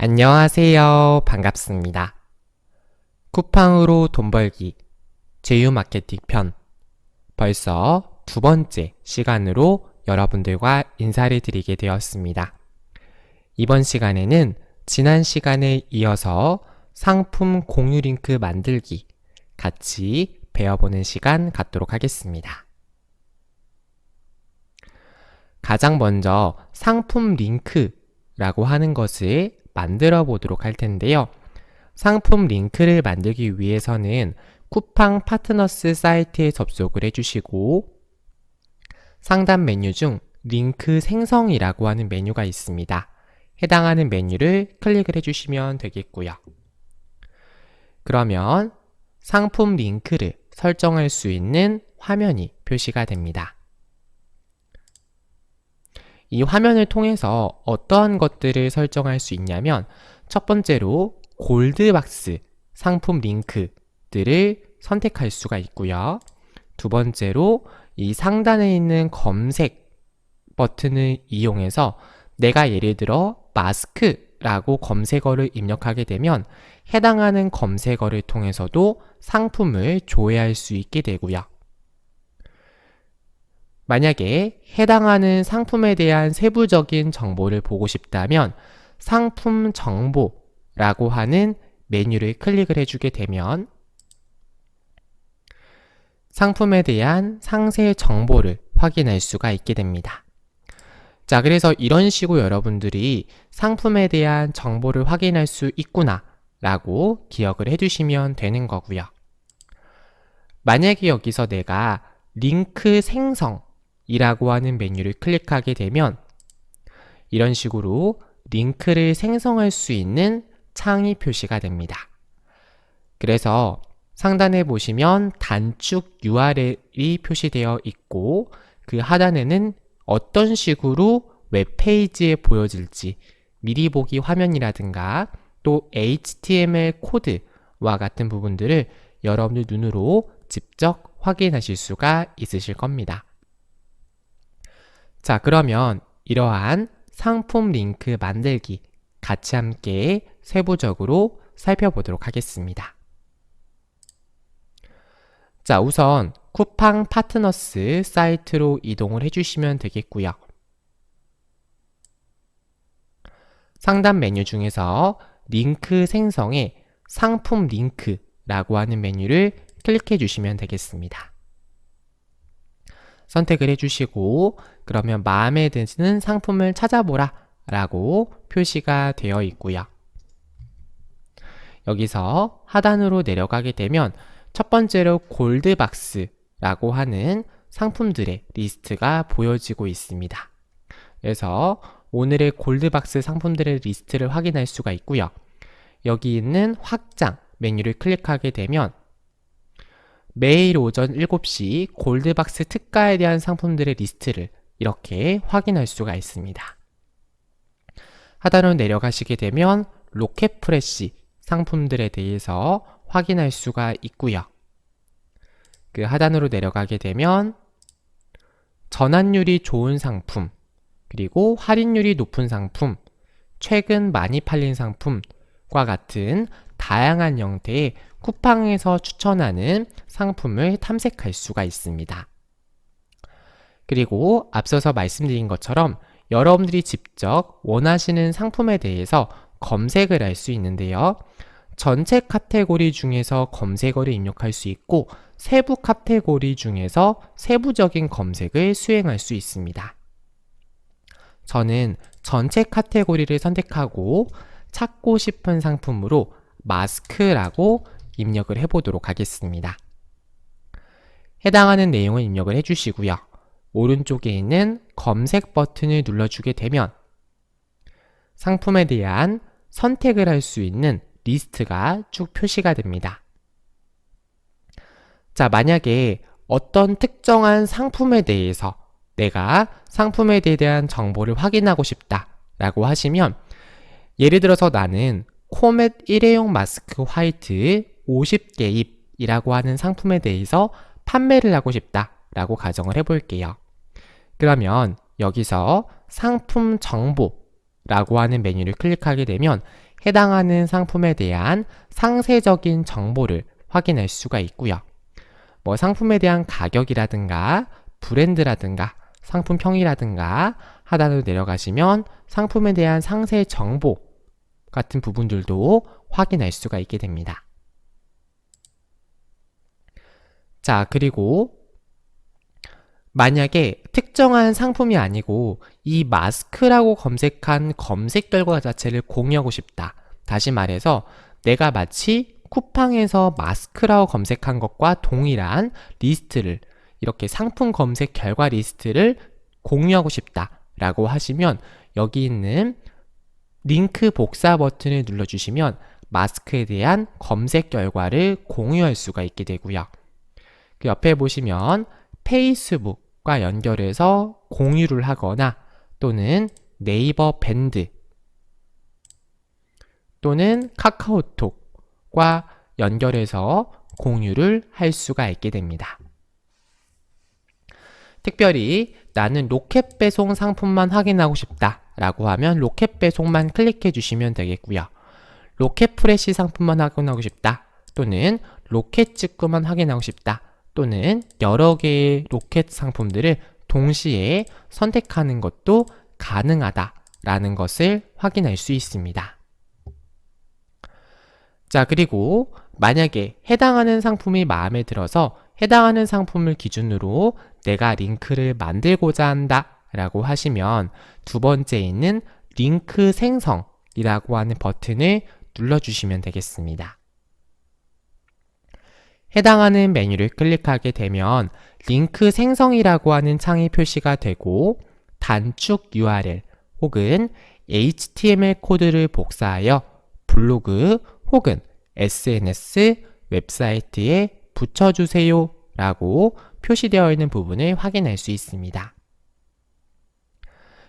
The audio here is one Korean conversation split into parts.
안녕하세요. 반갑습니다. 쿠팡으로 돈 벌기 제휴 마케팅 편 벌써 두 번째 시간으로 여러분들과 인사를 드리게 되었습니다. 이번 시간에는 지난 시간에 이어서 상품 공유 링크 만들기 같이 배워보는 시간 갖도록 하겠습니다. 가장 먼저 상품 링크라고 하는 것을 만들어 보도록 할 텐데요. 상품 링크를 만들기 위해서는 쿠팡 파트너스 사이트에 접속을 해주시고 상단 메뉴 중 링크 생성이라고 하는 메뉴가 있습니다. 해당하는 메뉴를 클릭을 해주시면 되겠고요. 그러면 상품 링크를 설정할 수 있는 화면이 표시가 됩니다. 이 화면을 통해서 어떠한 것들을 설정할 수 있냐면 첫 번째로 골드박스 상품 링크들을 선택할 수가 있고요. 두 번째로 이 상단에 있는 검색 버튼을 이용해서 내가 예를 들어 마스크라고 검색어를 입력하게 되면 해당하는 검색어를 통해서도 상품을 조회할 수 있게 되고요. 만약에 해당하는 상품에 대한 세부적인 정보를 보고 싶다면 상품 정보라고 하는 메뉴를 클릭을 해주게 되면 상품에 대한 상세 정보를 확인할 수가 있게 됩니다. 자, 그래서 이런 식으로 여러분들이 상품에 대한 정보를 확인할 수 있구나 라고 기억을 해두시면 되는 거고요. 만약에 여기서 내가 링크 생성 이라고 하는 메뉴를 클릭하게 되면 이런 식으로 링크를 생성할 수 있는 창이 표시가 됩니다. 그래서 상단에 보시면 단축 URL이 표시되어 있고 그 하단에는 어떤 식으로 웹페이지에 보여질지 미리 보기 화면이라든가 또 HTML 코드와 같은 부분들을 여러분들 눈으로 직접 확인하실 수가 있으실 겁니다. 자, 그러면 이러한 상품 링크 만들기 같이 함께 세부적으로 살펴보도록 하겠습니다. 자, 우선 쿠팡 파트너스 사이트로 이동을 해주시면 되겠고요. 상단 메뉴 중에서 링크 생성에 상품 링크라고 하는 메뉴를 클릭해 주시면 되겠습니다. 선택을 해주시고 그러면 마음에 드는 상품을 찾아보라 라고 표시가 되어 있고요. 여기서 하단으로 내려가게 되면 첫 번째로 골드박스라고 하는 상품들의 리스트가 보여지고 있습니다. 그래서 오늘의 골드박스 상품들의 리스트를 확인할 수가 있고요. 여기 있는 확장 메뉴를 클릭하게 되면 매일 오전 7시 골드박스 특가에 대한 상품들의 리스트를 이렇게 확인할 수가 있습니다. 하단으로 내려가시게 되면 로켓프레시 상품들에 대해서 확인할 수가 있고요. 그 하단으로 내려가게 되면 전환율이 좋은 상품, 그리고 할인율이 높은 상품, 최근 많이 팔린 상품과 같은 다양한 형태의 쿠팡에서 추천하는 상품을 탐색할 수가 있습니다. 그리고 앞서서 말씀드린 것처럼 여러분들이 직접 원하시는 상품에 대해서 검색을 할 수 있는데요. 전체 카테고리 중에서 검색어를 입력할 수 있고 세부 카테고리 중에서 세부적인 검색을 수행할 수 있습니다. 저는 전체 카테고리를 선택하고 찾고 싶은 상품으로 마스크라고 입력을 해보도록 하겠습니다. 해당하는 내용을 입력을 해주시고요. 오른쪽에 있는 검색 버튼을 눌러주게 되면 상품에 대한 선택을 할 수 있는 리스트가 쭉 표시가 됩니다. 자, 만약에 어떤 특정한 상품에 대해서 내가 상품에 대한 정보를 확인하고 싶다 라고 하시면 예를 들어서 나는 코멧 일회용 마스크 화이트 50개입이라고 하는 상품에 대해서 판매를 하고 싶다 라고 가정을 해볼게요. 그러면 여기서 상품 정보라고 하는 메뉴를 클릭하게 되면 해당하는 상품에 대한 상세적인 정보를 확인할 수가 있고요. 뭐 상품에 대한 가격이라든가 브랜드라든가 상품평이라든가 하단으로 내려가시면 상품에 대한 상세 정보 같은 부분들도 확인할 수가 있게 됩니다. 자, 그리고 만약에 특정한 상품이 아니고 이 마스크라고 검색한 검색 결과 자체를 공유하고 싶다. 다시 말해서 내가 마치 쿠팡에서 마스크라고 검색한 것과 동일한 리스트를 이렇게 상품 검색 결과 리스트를 공유하고 싶다. 라고 하시면 여기 있는 링크 복사 버튼을 눌러주시면 마스크에 대한 검색 결과를 공유할 수가 있게 되고요. 그 옆에 보시면 페이스북 과 연결해서 공유를 하거나 또는 네이버 밴드 또는 카카오톡과 연결해서 공유를 할 수가 있게 됩니다. 특별히 나는 로켓 배송 상품만 확인하고 싶다 라고 하면 로켓 배송만 클릭해 주시면 되겠고요. 로켓 프레시 상품만 확인하고 싶다 또는 로켓 직구만 확인하고 싶다 또는 여러 개의 로켓 상품들을 동시에 선택하는 것도 가능하다라는 것을 확인할 수 있습니다. 자, 그리고 만약에 해당하는 상품이 마음에 들어서 해당하는 상품을 기준으로 내가 링크를 만들고자 한다 라고 하시면 두 번째 있는 링크 생성이라고 하는 버튼을 눌러주시면 되겠습니다. 해당하는 메뉴를 클릭하게 되면 링크 생성이라고 하는 창이 표시가 되고 단축 URL 혹은 HTML 코드를 복사하여 블로그 혹은 SNS 웹사이트에 붙여주세요 라고 표시되어 있는 부분을 확인할 수 있습니다.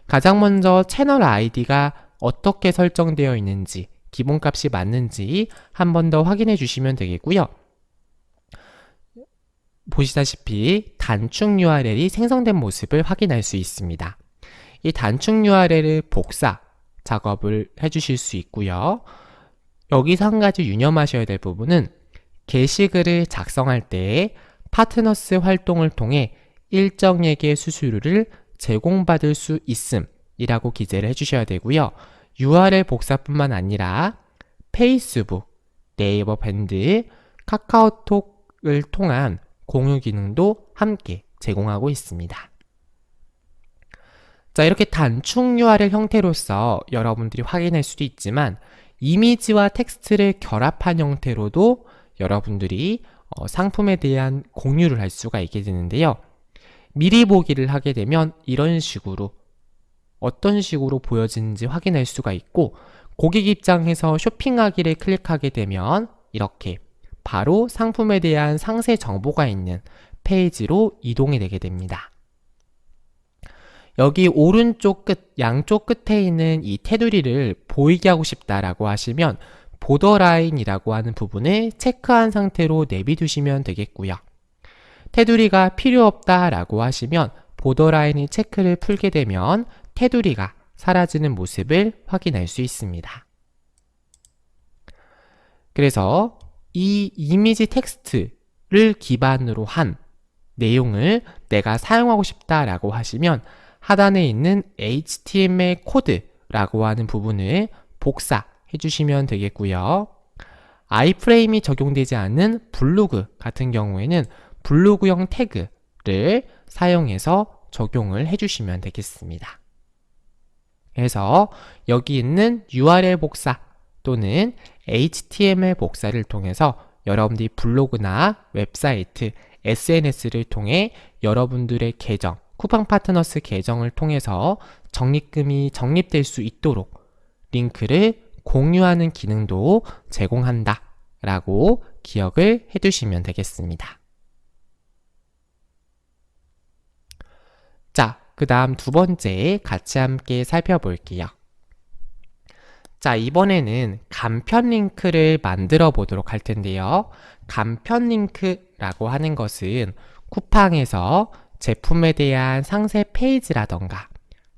가장 먼저 채널 아이디가 어떻게 설정되어 있는지 기본값이 맞는지 한 번 더 확인해 주시면 되겠고요. 보시다시피 단축 URL이 생성된 모습을 확인할 수 있습니다. 이 단축 URL을 복사 작업을 해주실 수 있고요. 여기서 한 가지 유념하셔야 될 부분은 게시글을 작성할 때 파트너스 활동을 통해 일정액의 수수료를 제공받을 수 있음이라고 기재를 해주셔야 되고요. URL 복사뿐만 아니라 페이스북, 네이버 밴드, 카카오톡을 통한 공유 기능도 함께 제공하고 있습니다. 자, 이렇게 단축 URL 형태로서 여러분들이 확인할 수도 있지만 이미지와 텍스트를 결합한 형태로도 여러분들이 어, 상품에 대한 공유를 할 수가 있게 되는데요. 미리 보기를 하게 되면 이런 식으로 어떤 식으로 보여지는지 확인할 수가 있고 고객 입장에서 쇼핑하기를 클릭하게 되면 이렇게 바로 상품에 대한 상세 정보가 있는 페이지로 이동이 되게 됩니다. 여기 오른쪽 끝, 양쪽 끝에 있는 이 테두리를 보이게 하고 싶다라고 하시면 보더라인이라고 하는 부분을 체크한 상태로 내비두시면 되겠고요. 테두리가 필요 없다라고 하시면 보더라인이 체크를 풀게 되면 테두리가 사라지는 모습을 확인할 수 있습니다. 그래서 이 이미지 텍스트를 기반으로 한 내용을 내가 사용하고 싶다라고 하시면 하단에 있는 HTML 코드라고 하는 부분을 복사 해 주시면 되겠고요. 아이프레임이 적용되지 않는 블로그 같은 경우에는 블로그형 태그를 사용해서 적용을 해주시면 되겠습니다. 그래서 여기 있는 URL 복사 또는 HTML 복사를 통해서 여러분들이 블로그나 웹사이트, SNS를 통해 여러분들의 계정, 쿠팡 파트너스 계정을 통해서 적립금이 적립될 수 있도록 링크를 공유하는 기능도 제공한다 라고 기억을 해두시면 되겠습니다. 자, 그 다음 두 번째 같이 함께 살펴볼게요. 자, 이번에는 간편 링크를 만들어 보도록 할 텐데요. 간편 링크라고 하는 것은 쿠팡에서 제품에 대한 상세 페이지라던가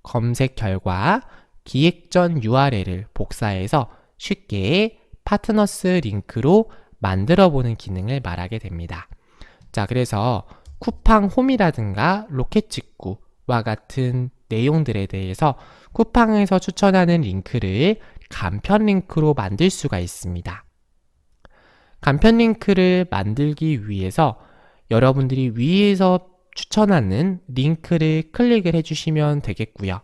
검색 결과 기획 전 URL을 복사해서 쉽게 파트너스 링크로 만들어 보는 기능을 말하게 됩니다. 자, 그래서 쿠팡 홈이라든가 로켓 직구와 같은 내용들에 대해서 쿠팡에서 추천하는 링크를 간편 링크로 만들 수가 있습니다. 간편 링크를 만들기 위해서 여러분들이 위에서 추천하는 링크를 클릭을 해주시면 되겠고요.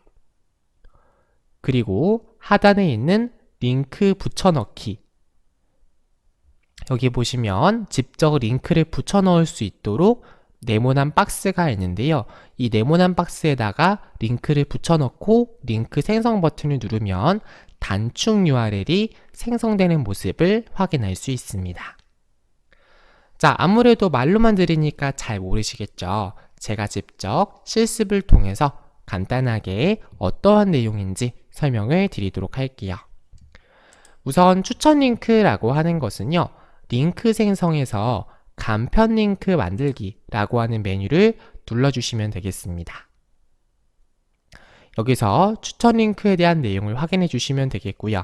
그리고 하단에 있는 링크 붙여넣기 여기 보시면 직접 링크를 붙여넣을 수 있도록 네모난 박스가 있는데요. 이 네모난 박스에다가 링크를 붙여넣고 링크 생성 버튼을 누르면 단축 URL이 생성되는 모습을 확인할 수 있습니다. 자, 아무래도 말로만 들으니까 잘 모르시겠죠? 제가 직접 실습을 통해서 간단하게 어떠한 내용인지 설명을 드리도록 할게요. 우선 추천 링크라고 하는 것은요, 링크 생성에서 간편 링크 만들기라고 하는 메뉴를 눌러주시면 되겠습니다. 여기서 추천 링크에 대한 내용을 확인해 주시면 되겠고요.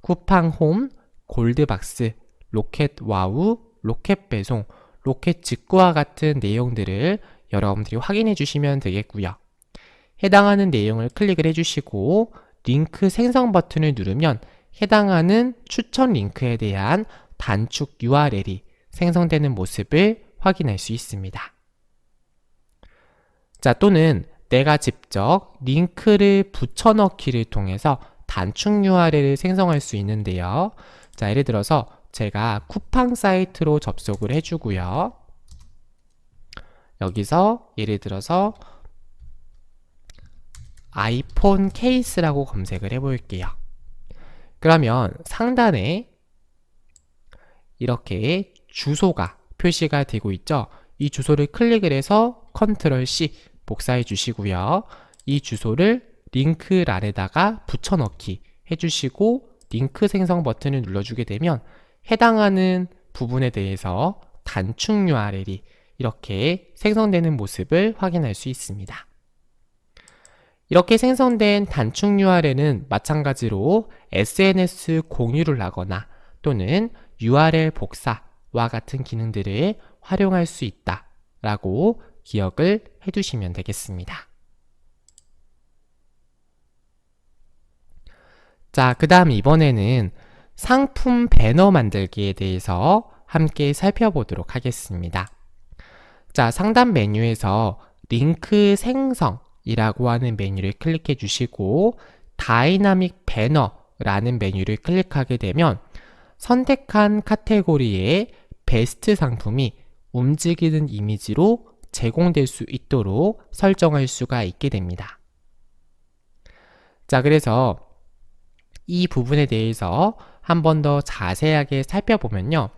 쿠팡 홈, 골드박스, 로켓 와우, 로켓 배송, 로켓 직구와 같은 내용들을 여러분들이 확인해 주시면 되겠고요. 해당하는 내용을 클릭을 해주시고 링크 생성 버튼을 누르면 해당하는 추천 링크에 대한 단축 URL이 생성되는 모습을 확인할 수 있습니다. 자, 또는 내가 직접 링크를 붙여넣기를 통해서 단축 URL을 생성할 수 있는데요. 자, 예를 들어서 제가 쿠팡 사이트로 접속을 해주고요. 여기서 예를 들어서 아이폰 케이스라고 검색을 해볼게요. 그러면 상단에 이렇게 주소가 표시가 되고 있죠. 이 주소를 클릭을 해서 컨트롤 C 복사해 주시고요. 이 주소를 링크란에다가 붙여넣기 해주시고 링크 생성 버튼을 눌러주게 되면 해당하는 부분에 대해서 단축 URL이 이렇게 생성되는 모습을 확인할 수 있습니다. 이렇게 생성된 단축 URL은 마찬가지로 SNS 공유를 하거나 또는 URL 복사와 같은 기능들을 활용할 수 있다 라고 기억을 해두시면 되겠습니다. 자, 그 다음 이번에는 상품 배너 만들기에 대해서 함께 살펴보도록 하겠습니다. 자, 상단 메뉴에서 링크 생성이라고 하는 메뉴를 클릭해 주시고 다이나믹 배너라는 메뉴를 클릭하게 되면 선택한 카테고리의 베스트 상품이 움직이는 이미지로 제공될 수 있도록 설정할 수가 있게 됩니다. 자, 그래서 이 부분에 대해서 한 번 더 자세하게 살펴보면요.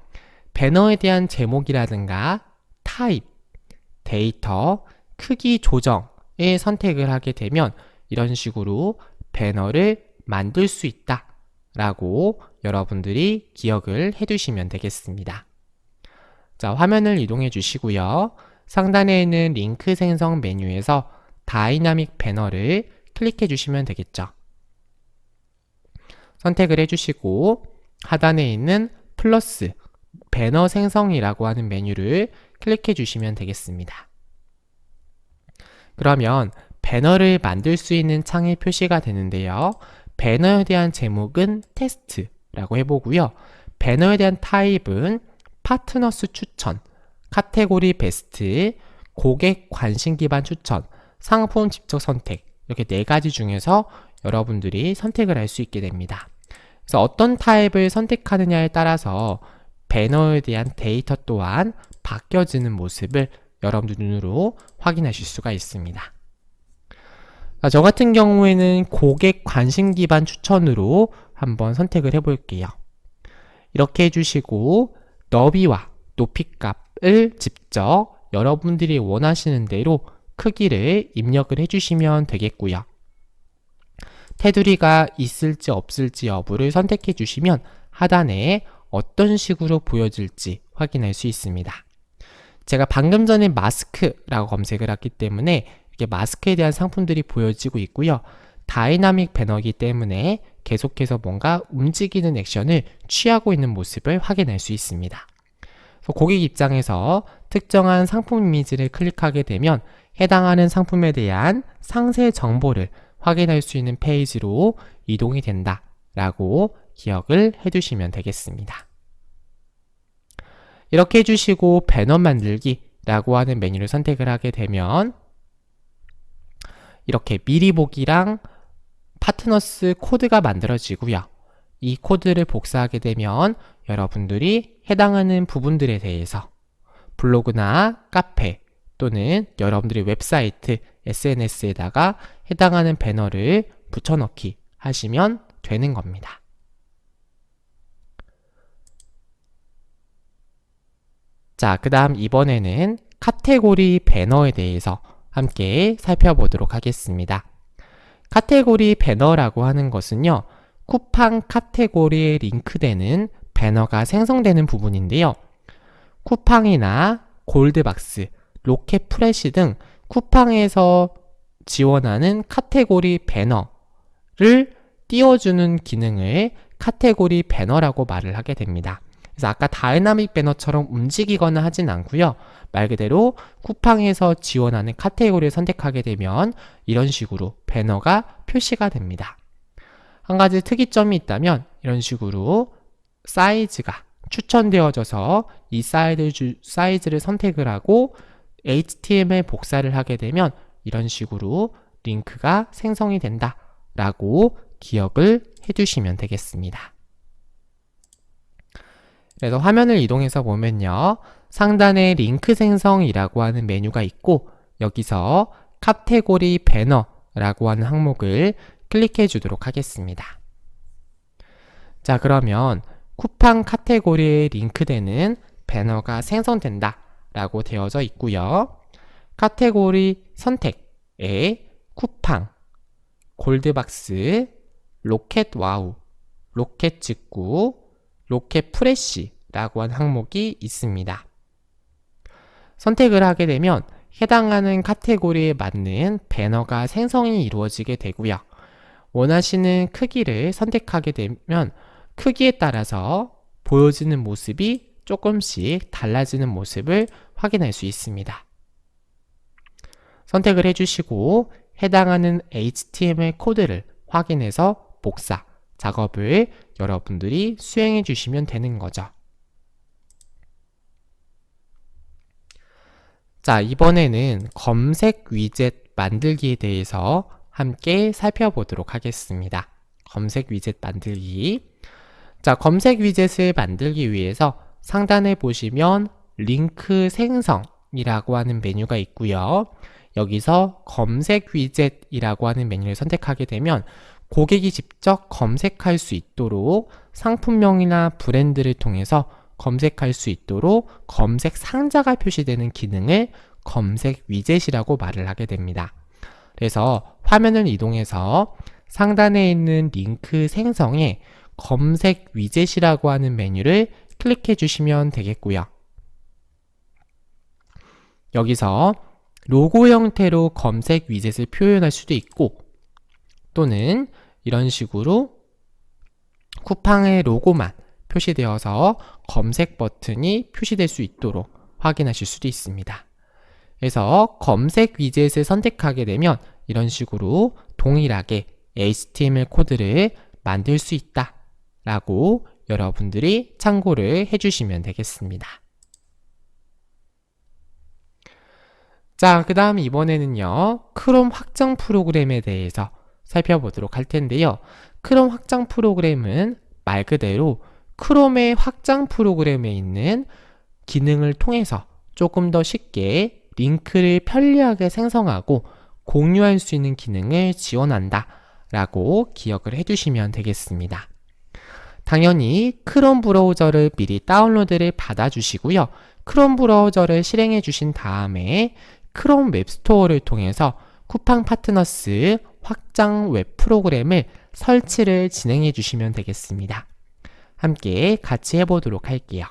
배너에 대한 제목이라든가 타입, 데이터, 크기 조정에 선택을 하게 되면 이런 식으로 배너를 만들 수 있다 라고 여러분들이 기억을 해 두시면 되겠습니다. 자, 화면을 이동해 주시고요. 상단에 있는 링크 생성 메뉴에서 다이나믹 배너를 클릭해 주시면 되겠죠. 선택을 해 주시고 하단에 있는 플러스 배너 생성이라고 하는 메뉴를 클릭해 주시면 되겠습니다. 그러면 배너를 만들 수 있는 창이 표시가 되는데요. 배너에 대한 제목은 테스트라고 해보고요. 배너에 대한 타입은 파트너스 추천, 카테고리 베스트, 고객 관심 기반 추천, 상품 직접 선택 이렇게 네 가지 중에서 여러분들이 선택을 할 수 있게 됩니다. 그래서 어떤 타입을 선택하느냐에 따라서 배너에 대한 데이터 또한 바뀌어지는 모습을 여러분들 눈으로 확인하실 수가 있습니다. 저 같은 경우에는 고객 관심 기반 추천으로 한번 선택을 해볼게요. 이렇게 해주시고 너비와 높이 값 을 직접 여러분들이 원하시는 대로 크기를 입력을 해주시면 되겠고요. 테두리가 있을지 없을지 여부를 선택해 주시면 하단에 어떤 식으로 보여질지 확인할 수 있습니다. 제가 방금 전에 마스크라고 검색을 했기 때문에 이렇게 마스크에 대한 상품들이 보여지고 있고요. 다이나믹 배너기 때문에 계속해서 뭔가 움직이는 액션을 취하고 있는 모습을 확인할 수 있습니다. 고객 입장에서 특정한 상품 이미지를 클릭하게 되면 해당하는 상품에 대한 상세 정보를 확인할 수 있는 페이지로 이동이 된다 라고 기억을 해두시면 되겠습니다. 이렇게 해주시고 배너 만들기 라고 하는 메뉴를 선택을 하게 되면 이렇게 미리 보기랑 파트너스 코드가 만들어지고요. 이 코드를 복사하게 되면 여러분들이 해당하는 부분들에 대해서 블로그나 카페 또는 여러분들의 웹사이트, SNS에다가 해당하는 배너를 붙여넣기 하시면 되는 겁니다. 자, 그 다음 이번에는 카테고리 배너에 대해서 함께 살펴보도록 하겠습니다. 카테고리 배너라고 하는 것은요, 쿠팡 카테고리에 링크되는 배너가 생성되는 부분인데요. 쿠팡이나 골드박스, 로켓 프레시 등 쿠팡에서 지원하는 카테고리 배너를 띄워주는 기능을 카테고리 배너라고 말을 하게 됩니다. 그래서 아까 다이나믹 배너처럼 움직이거나 하진 않고요. 말 그대로 쿠팡에서 지원하는 카테고리를 선택하게 되면 이런 식으로 배너가 표시가 됩니다. 한 가지 특이점이 있다면 이런 식으로 사이즈가 추천되어져서 이 사이즈, 사이즈 를 선택을 하고 HTML 복사를 하게 되면 이런 식으로 링크가 생성이 된다 라고 기억을 해두시면 되겠습니다. 그래서 화면을 이동해서 보면요. 상단에 링크 생성이라고 하는 메뉴가 있고 여기서 카테고리 배너라고 하는 항목을 클릭해 주도록 하겠습니다. 자, 그러면 쿠팡 카테고리에 링크되는 배너가 생성된다 라고 되어져 있고요. 카테고리 선택에 쿠팡, 골드박스, 로켓 와우, 로켓 직구, 로켓 프레쉬라고 하는 항목이 있습니다. 선택을 하게 되면 해당하는 카테고리에 맞는 배너가 생성이 이루어지게 되고요. 원하시는 크기를 선택하게 되면 크기에 따라서 보여지는 모습이 조금씩 달라지는 모습을 확인할 수 있습니다. 선택을 해주시고 해당하는 HTML 코드를 확인해서 복사, 작업을 여러분들이 수행해 주시면 되는 거죠. 자, 이번에는 검색 위젯 만들기에 대해서 함께 살펴보도록 하겠습니다. 검색 위젯 만들기. 자, 검색 위젯을 만들기 위해서 상단에 보시면 링크 생성이라고 하는 메뉴가 있고요. 여기서 검색 위젯이라고 하는 메뉴를 선택하게 되면 고객이 직접 검색할 수 있도록 상품명이나 브랜드를 통해서 검색할 수 있도록 검색 상자가 표시되는 기능을 검색 위젯이라고 말을 하게 됩니다. 그래서 화면을 이동해서 상단에 있는 링크 생성에 검색 위젯이라고 하는 메뉴를 클릭해 주시면 되겠고요. 여기서 로고 형태로 검색 위젯을 표현할 수도 있고 또는 이런 식으로 쿠팡의 로고만 표시되어서 검색 버튼이 표시될 수 있도록 확인하실 수도 있습니다. 그래서 검색 위젯을 선택하게 되면 이런 식으로 동일하게 HTML 코드를 만들 수 있다 라고 여러분들이 참고를 해주시면 되겠습니다. 자, 그 다음 이번에는요, 크롬 확장 프로그램에 대해서 살펴보도록 할 텐데요. 크롬 확장 프로그램은 말 그대로 크롬의 확장 프로그램에 있는 기능을 통해서 조금 더 쉽게 링크를 편리하게 생성하고 공유할 수 있는 기능을 지원한다 라고 기억을 해두시면 되겠습니다. 당연히 크롬 브라우저를 미리 다운로드를 받아주시고요. 크롬 브라우저를 실행해 주신 다음에 크롬 웹스토어를 통해서 쿠팡 파트너스 확장 웹 프로그램을 설치를 진행해 주시면 되겠습니다. 함께 같이 해보도록 할게요.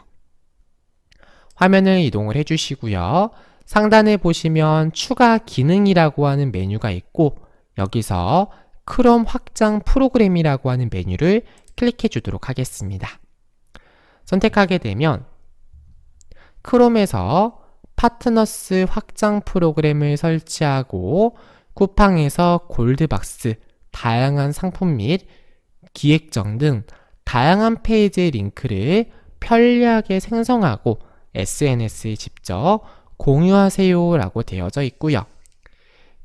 화면을 이동을 해주시고요. 상단에 보시면 추가 기능이라고 하는 메뉴가 있고 여기서 크롬 확장 프로그램이라고 하는 메뉴를 클릭해 주도록 하겠습니다. 선택하게 되면 크롬에서 파트너스 확장 프로그램을 설치하고 쿠팡에서 골드박스, 다양한 상품 및 기획정 등 다양한 페이지의 링크를 편리하게 생성하고 SNS에 직접 공유하세요 라고 되어져 있고요.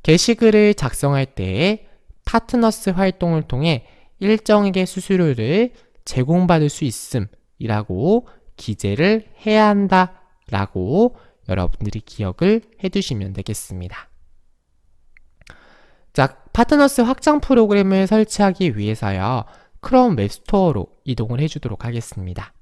게시글을 작성할 때 파트너스 활동을 통해 일정에게 수수료를 제공받을 수 있음이라고 기재를 해야 한다 라고 여러분들이 기억을 해 두시면 되겠습니다. 자, 파트너스 확장 프로그램을 설치하기 위해서요. 크롬 웹스토어로 이동을 해주도록 하겠습니다.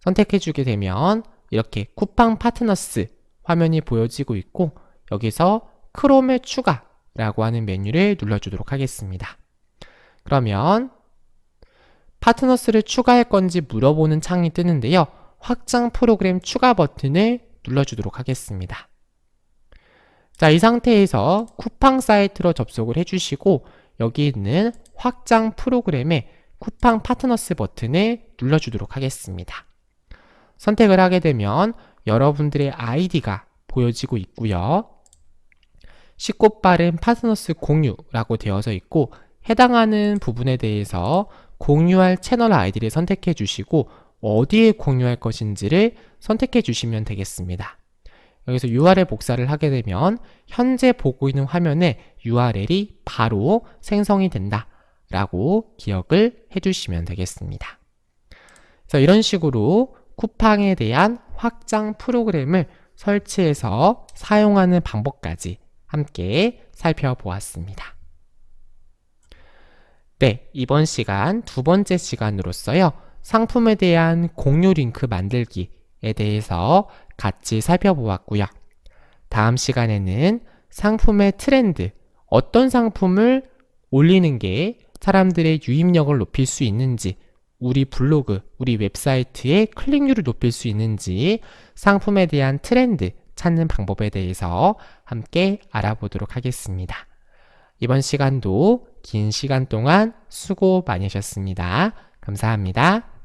선택해주게 되면 이렇게 쿠팡 파트너스 화면이 보여지고 있고 여기서 크롬의 추가라고 하는 메뉴를 눌러주도록 하겠습니다. 그러면 파트너스를 추가할 건지 물어보는 창이 뜨는데요. 확장 프로그램 추가 버튼을 눌러주도록 하겠습니다. 자, 이 상태에서 쿠팡 사이트로 접속을 해주시고 여기 있는 확장 프로그램의 쿠팡 파트너스 버튼을 눌러주도록 하겠습니다. 선택을 하게 되면 여러분들의 아이디가 보여지고 있고요. 쉽고 빠른 파트너스 공유라고 되어져 있고 해당하는 부분에 대해서 공유할 채널 아이디를 선택해 주시고 어디에 공유할 것인지를 선택해 주시면 되겠습니다. 여기서 URL 복사를 하게 되면 현재 보고 있는 화면에 URL이 바로 생성이 된다 라고 기억을 해 주시면 되겠습니다. 그래서 이런 식으로 쿠팡에 대한 확장 프로그램을 설치해서 사용하는 방법까지 함께 살펴보았습니다. 네, 이번 시간 두 번째 시간으로서요. 상품에 대한 공유 링크 만들기에 대해서 같이 살펴보았고요. 다음 시간에는 상품의 트렌드, 어떤 상품을 올리는 게 사람들의 유입력을 높일 수 있는지, 우리 블로그, 우리 웹사이트의 클릭률을 높일 수 있는지 상품에 대한 트렌드 찾는 방법에 대해서 함께 알아보도록 하겠습니다. 이번 시간도 긴 시간 동안 수고 많으셨습니다. 감사합니다.